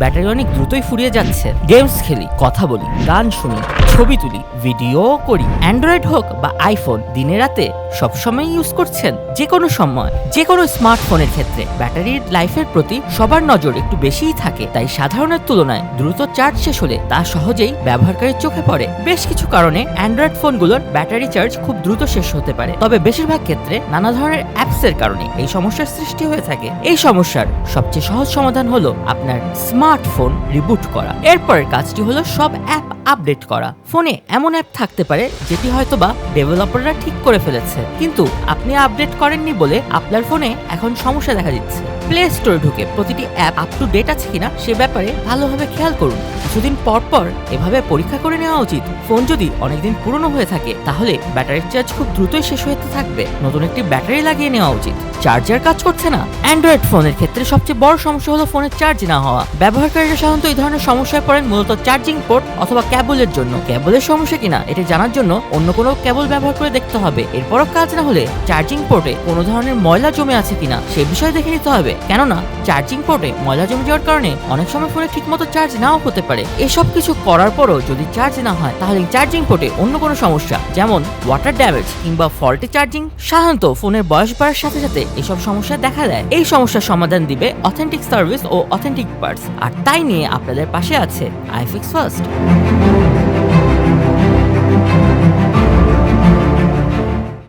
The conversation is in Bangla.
ব্যাটারি অনেক দ্রুতই ফুরিয়ে যাচ্ছে। গেমস খেলি, কথা বলি, গান শুনি, ছবি তুলি ভিডিও করি। অ্যান্ড্রয়েড হোক বা আইফোন, দিনে রাতে সবসময় ইউজ করছেন যে কোনো সময় যে কোনো স্মার্টফোনের ক্ষেত্রে। ব্যাটারির লাইফের প্রতি সবার নজর একটু বেশিই থাকে, তাই সাধারণের তুলনায় দ্রুত চার্জ শেষ হলে তা সহজেই ব্যবহারকারীর চোখে পড়ে। বেশ কিছু কারণে অ্যান্ড্রয়েড ফোনগুলোর ব্যাটারি চার্জ খুব দ্রুত শেষ হতে পারে। তবে বেশিরভাগ ক্ষেত্রে নানা ধরনের অ্যাপসের কারণে এই সমস্যার সৃষ্টি হয়ে থাকে। এই সমস্যার সবচেয়ে সহজ সমাধান হলো আপনার স্মার্টফোন রিবুট করা। এরপরের কাজটি হলো সব অ্যাপ আপডেট করা। ফোনে এমন অ্যাপ থাকতে পারে, যেটি হয়তো বা ডেভেলপাররা ঠিক করে ফেলেছে। কিন্তু আপনি আপডেট করেননি বলে আপনার ফোনে এখন সমস্যা দেখা দিচ্ছে। প্লে স্টোরে ঢুকে প্রতিটি অ্যাপ আপ টু ডেট আছে কিনা সে ব্যাপারে ভালোভাবে খেয়াল করুন। কিছুদিন পর পর এভাবে পরীক্ষা করে নেওয়া উচিত। ফোন যদি অনেকদিন পুরনো হয়ে থাকে, তাহলে ব্যাটারির চার্জ খুব দ্রুতই শেষ হতে থাকবে। নতুন একটি ব্যাটারি লাগিয়ে নেওয়া উচিত। চার্জার কাজ করছে না। অ্যান্ড্রয়েড ফোনের ক্ষেত্রে সবচেয়ে বড় সমস্যা হলো ফোনের চার্জ না হওয়া। ব্যবহারকারীরা সাধারণত এই ধরনের সমস্যায় পড়েন মূলত চার্জিং পোর্ট অথবা ক্যাবলের জন্য। ক্যাবলের সমস্যা কিনা এটা জানার জন্য অন্য কোনো কেবল ব্যবহার করে দেখতে হবে। এরপরও কাজ না হলে চার্জিং পোর্টে কোনো ধরনের ময়লা জমে আছে কিনা সে বিষয়ে দেখে নিতে হবে। কেননা, চার্জিং পোর্টে ময়লা জমে যাওয়ার কারণে অনেক সময় ফোনে ঠিকমতো চার্জ নাও হতে পারে। এসব কিছু করার পরও যদি চার্জ না হয়, তাহলে চার্জিং পোর্টে অন্য কোনো সমস্যা, যেমন ওয়াটার ড্যামেজ কিংবা ফল্টি চার্জিং সাধারণত ফোনের বয়স বাড়ার সাথে সাথে এসব সমস্যা দেখা দেয়। এই সমস্যার সমাধান দিবে অথেন্টিক সার্ভিস ও অথেন্টিক পার্টস আর তাই নিয়ে আপনাদের পাশে আছে আইফিক্স ফার্স্ট Thank you.